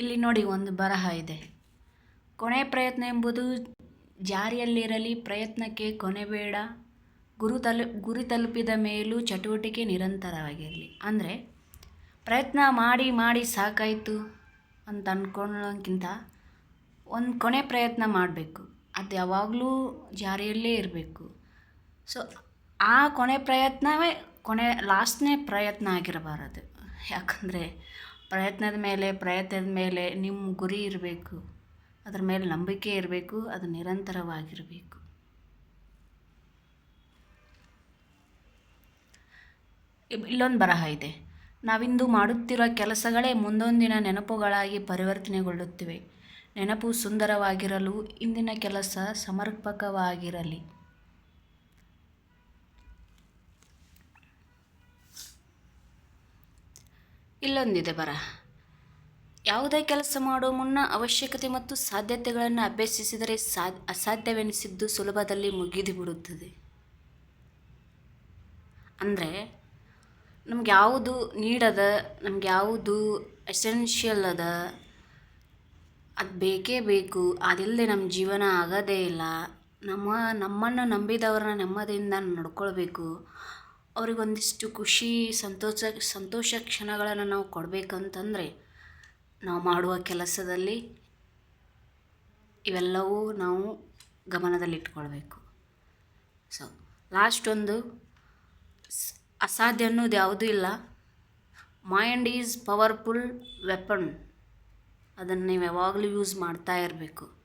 ಇಲ್ಲಿ ನೋಡಿ ಒಂದು ಬರಹ ಇದೆ. ಕೊನೆ ಪ್ರಯತ್ನ ಎಂಬುದು ಜಾರಿಯಲ್ಲಿರಲಿ, ಪ್ರಯತ್ನಕ್ಕೆ ಕೊನೆ ಬೇಡ, ಗುರು ತಲು, ಗುರಿ ತಲುಪಿದ ಮೇಲೂ ಚಟುವಟಿಕೆ ನಿರಂತರವಾಗಿರಲಿ. ಅಂದರೆ, ಪ್ರಯತ್ನ ಮಾಡಿ ಮಾಡಿ ಸಾಕಾಯಿತು ಅಂತ ಅಂದ್ಕೊಳ್ಳೋಕ್ಕಿಂತ ಒಂದು ಕೊನೆ ಪ್ರಯತ್ನ ಮಾಡಬೇಕು. ಅದು ಯಾವಾಗಲೂ ಜಾರಿಯಲ್ಲೇ ಇರಬೇಕು. ಸೊ ಆ ಕೊನೆ ಪ್ರಯತ್ನವೇ ಕೊನೆ, ಲಾಸ್ಟ್ನೇ ಪ್ರಯತ್ನ ಆಗಿರಬಾರದು. ಯಾಕಂದರೆ ಪ್ರಯತ್ನದ ಮೇಲೆ ಪ್ರಯತ್ನದ ಮೇಲೆ ನಿಮ್ಮ ಗುರಿ ಇರಬೇಕು. ಅದ್ರ ಮೇಲೆ ನಂಬಿಕೆ ಇರಬೇಕು, ಅದು ನಿರಂತರವಾಗಿರಬೇಕು. ಇಲ್ಲೊಂದು ಬರಹ ಇದೆ. ನಾವಿಂದು ಮಾಡುತ್ತಿರುವ ಕೆಲಸಗಳೇ ಮುಂದೊಂದಿನ ನೆನಪುಗಳಾಗಿ ಪರಿವರ್ತನೆಗೊಳ್ಳುತ್ತಿವೆ. ನೆನಪು ಸುಂದರವಾಗಿರಲು ಇಂದಿನ ಕೆಲಸ ಸಮರ್ಪಕವಾಗಿರಲಿ. ಇಲ್ಲೊಂದಿದೆ ಬರ. ಯಾವುದೇ ಕೆಲಸ ಮಾಡುವ ಮುನ್ನ ಅವಶ್ಯಕತೆ ಮತ್ತು ಸಾಧ್ಯತೆಗಳನ್ನು ಅಭ್ಯಸಿಸಿದರೆ ಸಾ ಅಸಾಧ್ಯವೆನಿಸಿದ್ದು ಸುಲಭದಲ್ಲಿ ಮುಗಿದು ಬಿಡುತ್ತದೆ. ಅಂದರೆ, ನಮ್ಗೆ ಯಾವುದು ನೀಡದ, ನಮ್ಗೆ ಯಾವುದು ಎಸೆನ್ಷಿಯಲ್ ಅದ, ಅದು ಬೇಕೇ ಬೇಕು ಅದಿಲ್ಲದೆ ನಮ್ಮ ಜೀವನ ಆಗೋದೇ ಇಲ್ಲ, ನಮ್ಮ, ನಮ್ಮನ್ನು ನಂಬಿದವ್ರನ್ನ ನೆಮ್ಮದಿಯಿಂದ ನಡ್ಕೊಳ್ಬೇಕು ಅವ್ರಿಗೊಂದಿಷ್ಟು ಖುಷಿ, ಸಂತೋಷ ಸಂತೋಷ ಕ್ಷಣಗಳನ್ನು ನಾವು ಕೊಡಬೇಕಂತಂದರೆ ನಾವು ಮಾಡುವ ಕೆಲಸದಲ್ಲಿ ಇವೆಲ್ಲವೂ ನಾವು ಗಮನದಲ್ಲಿಟ್ಕೊಳ್ಬೇಕು. ಸೊ ಲಾಸ್ಟ್ ಒಂದು ಅಸಾಧ್ಯ ಅನ್ನೋದು ಯಾವುದೂ ಇಲ್ಲ. ಮೈಂಡ್ ಈಸ್ ಪವರ್ಫುಲ್ ವೆಪನ್ ಅದನ್ನು ನೀವು ಯಾವಾಗಲೂ ಯೂಸ್ ಮಾಡ್ತಾ ಇರಬೇಕು.